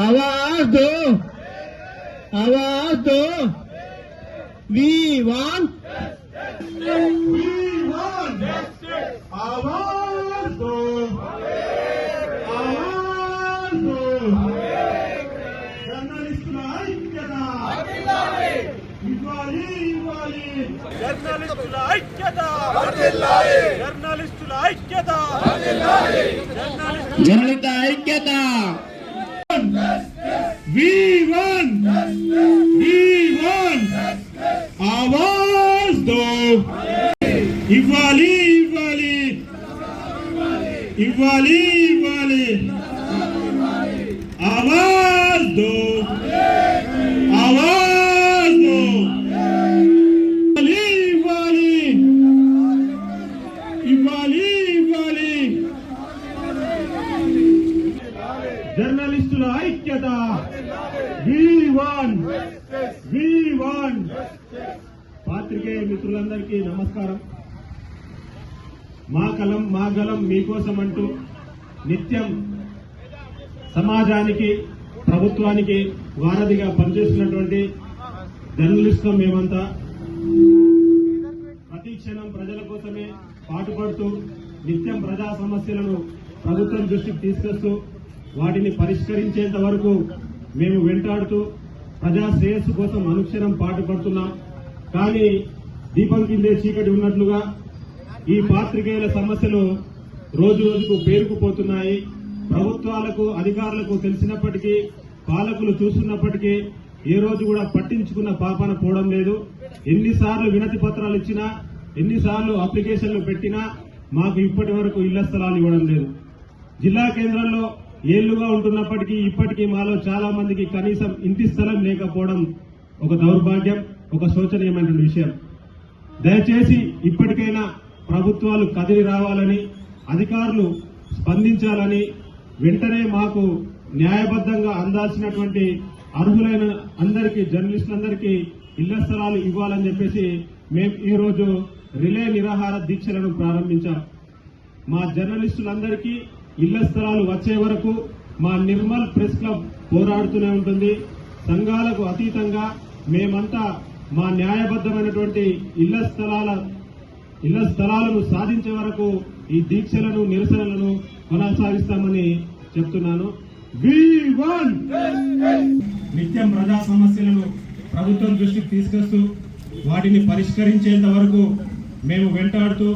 आवाज दो आवाज दो वी वन V1 आवाज दो आवाज दो జర్నలిస్టుల ఐక్యత ఇవ్వాలి ఇవ్వాలి జర్నలిస్టుల ఐక్యత జర్నలిస్టుల ఐక్యత జర్నలిస్టు جنتا تھا ون بی ون آواز دو والی والی والی నమస్కారం. మా కలం మా గలం మీకోసం అంటూ నిత్యం సమాజానికి ప్రభుత్వానికి వారధిగా పనిచేస్తున్నటువంటి జర్నలిస్టులం మేమంతా ప్రతి క్షణం ప్రజల కోసమే పాటుపడుతూ నిత్యం ప్రజా సమస్యలను ప్రభుత్వం దృష్టికి తీసుకొస్తూ వాటిని పరిష్కరించేంత వరకు మేము వెంటాడుతూ ప్రజా శ్రేయస్సు కోసం అనుక్షణం పాటుపడుతున్నాం. కానీ దీపం కిందే చీకటి ఉన్నట్లుగా ఈ పాత్రికేయుల సమస్యలు రోజు రోజుకు పేరుకుపోతున్నాయి. ప్రభుత్వాలకు అధికారులకు తెలిసినప్పటికీ పాలకులు చూస్తున్నప్పటికీ ఏ రోజు కూడా పట్టించుకున్న పాపన పోవడం లేదు. ఎన్నిసార్లు వినతి పత్రాలు ఇచ్చినా ఎన్నిసార్లు అప్లికేషన్లు పెట్టినా మాకు ఇప్పటి వరకు ఇళ్ళ స్థలాలు ఇవ్వడం లేదు. జిల్లా కేంద్రంలో ఏళ్ళుగా ఉంటున్నప్పటికీ ఇప్పటికీ మాలో చాలా మందికి కనీసం ఇంటి స్థలం లేకపోవడం ఒక దౌర్భాగ్యం ఒక శోచనీయమైన విషయం. దయచేసి ఇప్పటికైనా ప్రభుత్వాలు కదిలి రావాలని అధికారులు స్పందించాలని వెంటనే మాకు న్యాయబద్ధంగా అందాల్సినటువంటి అర్హులైన అందరికీ జర్నలిస్టులందరికీ ఇళ్ళ స్థలాలు ఇవ్వాలని చెప్పేసి మేము ఈరోజు రిలే నిరాహార దీక్షలను ప్రారంభించాం. మా జర్నలిస్టులందరికీ ఇళ్ళ స్థలాలు వచ్చే వరకు మా నిర్మల్ ప్రెస్ క్లబ్ పోరాడుతూనే ఉంటుంది. సంఘాలకు అతీతంగా మేమంతా మా న్యాయబద్ధమైనటువంటి ఇళ్ళ స్థలాల ఇళ్ళ స్థలాలను సాధించే వరకు ఈ దీక్షలను నిరసనలను కొనసాగిస్తామని చెప్తున్నాను. We won! నిత్యం ప్రజా సమస్యలను ప్రభుత్వం దృష్టికి తీసుకొస్తూ వాటిని పరిష్కరించేంత వరకు మేము వెంటాడుతూ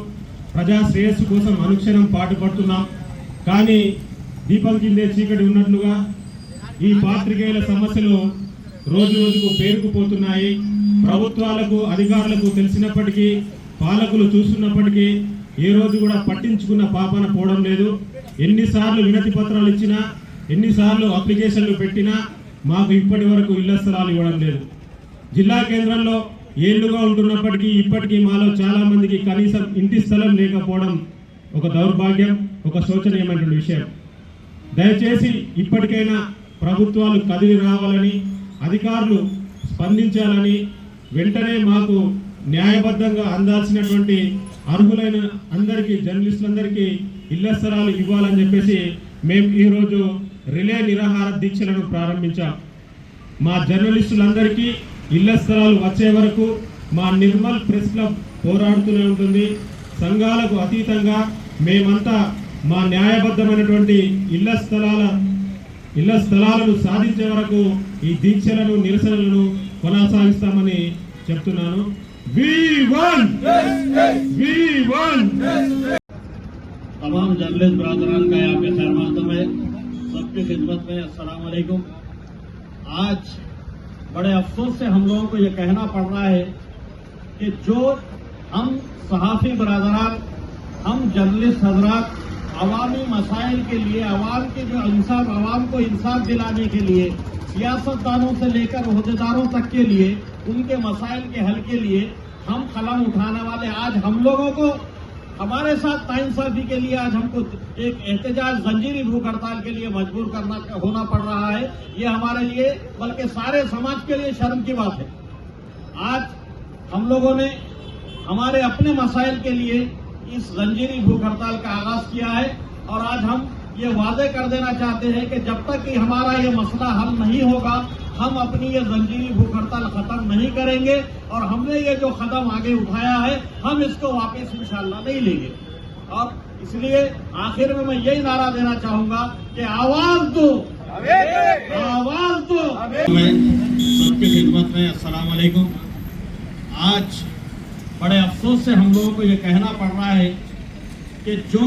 ప్రజా శ్రేయస్సు కోసం అనుక్షణం పాటుపడుతున్నాం. కానీ దీపం కిందే చీకటి ఉన్నట్లుగా ఈ పాత్రికేయుల సమస్యలు రోజు రోజుకు పేరుకుపోతున్నాయి. ప్రభుత్వాలకు అధికారులకు తెలిసినప్పటికీ పాలకులు చూస్తున్నప్పటికీ ఏ రోజు కూడా పట్టించుకున్న పాపన పోవడం లేదు. ఎన్నిసార్లు వినతి పత్రాలు ఇచ్చినా ఎన్నిసార్లు అప్లికేషన్లు పెట్టినా మాకు ఇప్పటి వరకు ఇళ్ళ స్థలాలు ఇవ్వడం లేదు. జిల్లా కేంద్రంలో ఏళ్ళుగా ఉంటున్నప్పటికీ ఇప్పటికీ మాలో చాలామందికి కనీసం ఇంటి స్థలం లేకపోవడం ఒక దౌర్భాగ్యం ఒక శోచనీయమైన విషయం. దయచేసి ఇప్పటికైనా ప్రభుత్వాలు కదిలి రావాలని అధికారులు స్పందించాలని వెంటనే మాకు న్యాయబద్ధంగా అందాల్సినటువంటి అర్హులైన అందరికీ జర్నలిస్టులందరికీ ఇళ్ళ స్థలాలు ఇవ్వాలని చెప్పేసి మేము ఈరోజు రిలే నిరాహార దీక్షలను ప్రారంభించాం. మా జర్నలిస్టులందరికీ ఇళ్ళ స్థలాలు వచ్చే వరకు మా నిర్మల్ ప్రెస్ క్లబ్ పోరాడుతూనే ఉంటుంది. సంఘాలకు అతీతంగా మేమంతా మా న్యాయబద్ధమైనటువంటి ఇళ్ళ స్థలాల ఇళ్ళ స్థలాలను సాధించే వరకు ఈ దీక్షలను నిరసనలను కొనసాగిస్తామని చెప్తున్నాను. تمام جرنلسٹ برادران کا یہاں پہ خیر مقدم ہے۔ سب کی خدمت میں السلام علیکم۔ آج بڑے افسوس سے ہم لوگوں کو یہ کہنا پڑ رہا ہے کہ جو ہم صحافی برادران، ہم جرنلسٹ حضرات، عوامی مسائل کے لیے، عوام کے جو انصاف، عوام کو انصاف دلانے کے لیے سیاستدانوں سے لے کر عہدیداروں تک کے لیے، ان کے مسائل کے حل کے لیے ہم قلم اٹھانے والے آج ہم لوگوں کو، ہمارے ساتھ تائن صافی کے لیے آج ہم کو ایک احتجاج زنجیری بھوک ہڑتال کے لیے مجبور کرنا ہونا پڑ رہا ہے۔ یہ ہمارے لیے، بلکہ سارے سماج کے لیے شرم کی بات ہے۔ آج ہم لوگوں نے ہمارے اپنے مسائل کے لیے اس زنجیری بھوک ہڑتال کا آغاز کیا ہے اور آج ہم یہ واضح کر دینا چاہتے ہیں کہ جب تک کہ ہمارا یہ مسئلہ حل نہیں ہوگا، ہم اپنی یہ زنجیری بھوک ہڑتال ختم نہیں کریں گے اور ہم نے یہ جو قدم آگے اٹھایا ہے، ہم اس کو واپس انشاءاللہ نہیں لیں گے۔ اور اس لیے آخر میں میں یہی نعرہ دینا چاہوں گا کہ آواز دو۔ آواز دو۔ میں سب کی خدمت میں السلام علیکم۔ آج بڑے افسوس سے ہم لوگوں کو یہ کہنا پڑ رہا ہے کہ جو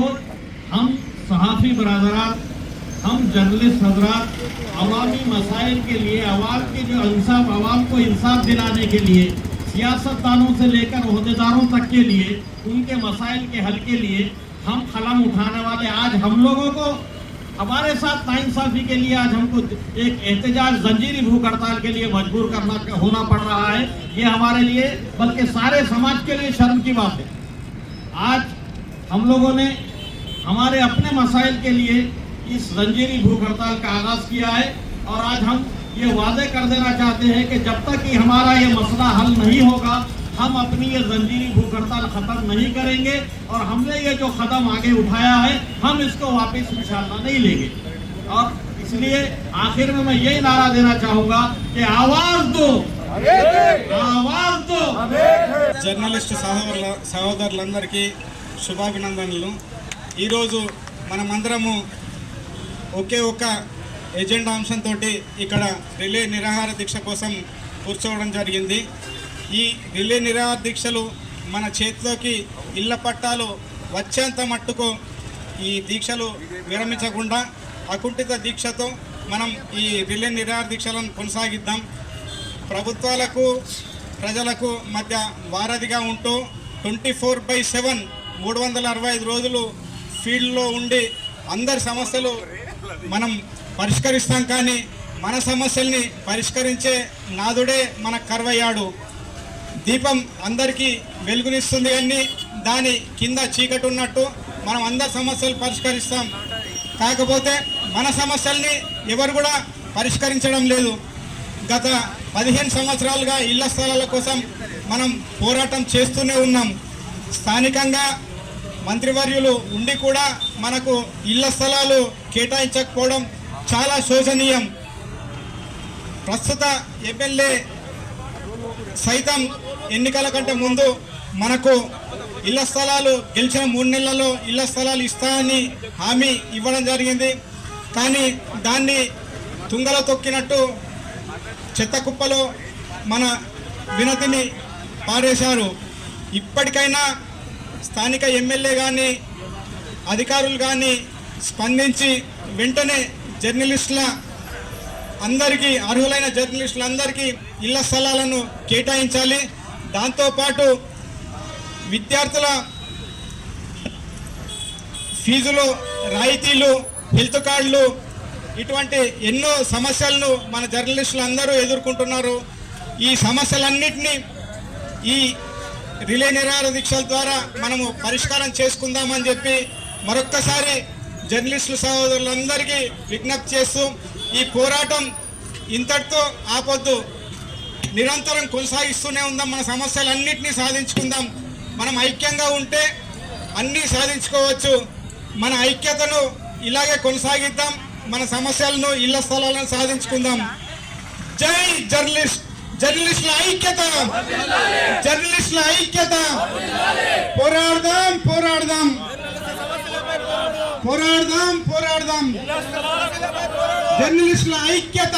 ہم صحافی برادرات ہم جرنلسٹ حضرات، عوامی مسائل کے لیے، عوام کے جو انصاف، عوام کو انصاف دلانے کے لیے سیاست دانوں سے لے کر عہدیداروں تک کے لیے، ان کے مسائل کے حل کے لیے ہم قلم اٹھانے والے آج ہم لوگوں کو ہمارے ساتھ ناانصافی کے لیے آج ہم کو ایک احتجاج، زنجیری بھوک ہڑتال کے لیے مجبور کرنا ہونا پڑ رہا ہے۔ یہ ہمارے لیے، بلکہ سارے سماج کے لیے شرم کی بات ہے۔ آج ہم لوگوں نے ہمارے اپنے مسائل کے لیے اس زنجیری بھوک ہڑتال کا آغاز کیا ہے اور آج ہم یہ واضح کر دینا چاہتے ہیں کہ جب تک ہی ہمارا یہ مسئلہ حل نہیں ہوگا، ہم اپنی یہ زنجیری بھوک ہڑتال ختم نہیں کریں گے اور ہم نے یہ جو قدم آگے اٹھایا ہے، ہم اس کو واپس انشاءاللہ نہیں لیں گے۔ اور اس لیے آخر میں میں یہی نعرہ دینا چاہوں گا کہ آواز دو۔ ఆవాల్తో జర్నలిస్టు సహోదరుల సహోదరులందరికీ శుభాభినందనలు ఈరోజు మనమందరము ఒకే ఒక ఎజెండా అంశంతో ఇక్కడ రిలే నిరాహార దీక్ష కోసం కూర్చోవడం జరిగింది. ఈ రిలే నిరాహార దీక్షలు మన చేతిలోకి ఇళ్ళ పట్టాలు వచ్చేంత మట్టుకు ఈ దీక్షలు విరమించకుండా అకుంఠిత దీక్షతో మనం ఈ రిలే నిరాహార దీక్షలను కొనసాగిద్దాం. ప్రభుత్వాలకు ప్రజలకు మధ్య వారధిగా ఉంటూ ట్వంటీ ఫోర్ బై సెవెన్ మూడు వందల అరవై ఐదు రోజులు ఫీల్డ్లో ఉండి అందరి సమస్యలు మనం పరిష్కరిస్తాం కానీ మన సమస్యల్ని పరిష్కరించే నాదుడే మన కర్వయ్యాడు దీపం అందరికీ వెలుగునిస్తుంది కానీ దాని కింద చీకటి ఉన్నట్టు మనం అందరి సమస్యలు పరిష్కరిస్తాం. కాకపోతే మన సమస్యల్ని ఎవరు కూడా పరిష్కరించడం లేదు. గత పదిహేను సంవత్సరాలుగా ఇళ్ళ స్థలాల కోసం మనం పోరాటం చేస్తూనే ఉన్నాం. స్థానికంగా మంత్రివర్యులు ఉండి కూడా మనకు ఇళ్ళ స్థలాలు కేటాయించకపోవడం చాలా శోచనీయం. ప్రస్తుత ఎమ్మెల్యే సైతం ఎన్నికల కంటే ముందు మనకు ఇళ్ళ స్థలాలు గెలిచిన మూడు నెలల్లో ఇళ్ళ స్థలాలు ఇస్తామని హామీ ఇవ్వడం జరిగింది. కానీ దాన్ని తుంగలో తొక్కినట్టు చెత్త కుప్పలో మన వినతిని పారేశారు. ఇప్పటికైనా స్థానిక ఎమ్మెల్యే కానీ అధికారులు కానీ స్పందించి వెంటనే జర్నలిస్టుల అందరికీ అర్హులైన జర్నలిస్టులందరికీ ఇళ్ళ స్థలాలను కేటాయించాలి. దాంతోపాటు విద్యార్థుల ఫీజులు రాయితీలు హెల్త్ కార్డులు ఇటువంటి ఎన్నో సమస్యలను మన జర్నలిస్టులు అందరూ ఎదుర్కొంటున్నారు. ఈ సమస్యలన్నింటినీ ఈ రిలే నిరాహార దీక్షల ద్వారా మనము పరిష్కారం చేసుకుందామని చెప్పి మరొక్కసారి జర్నలిస్టుల సహోదరులందరికీ విజ్ఞప్తి చేస్తూ ఈ పోరాటం ఇంతటితో ఆపొద్దు. నిరంతరం కొనసాగిస్తూనే ఉందాం. మన సమస్యలన్నింటినీ సాధించుకుందాం. మనం ఐక్యంగా ఉంటే అన్నీ సాధించుకోవచ్చు. మన ఐక్యతను ఇలాగే కొనసాగిద్దాం. మన సమస్యలను ఇళ్ళ స్థలాలను సాధించుకుందాం. జై జర్నలిస్ట్! జర్నలిస్టుల ఐక్యత. జర్నలిస్టుల ఐక్యత. పోరాడదాం పోరాడదాం. పోరాడదాం పోరాడదాం. జర్నలిస్టుల ఐక్యత.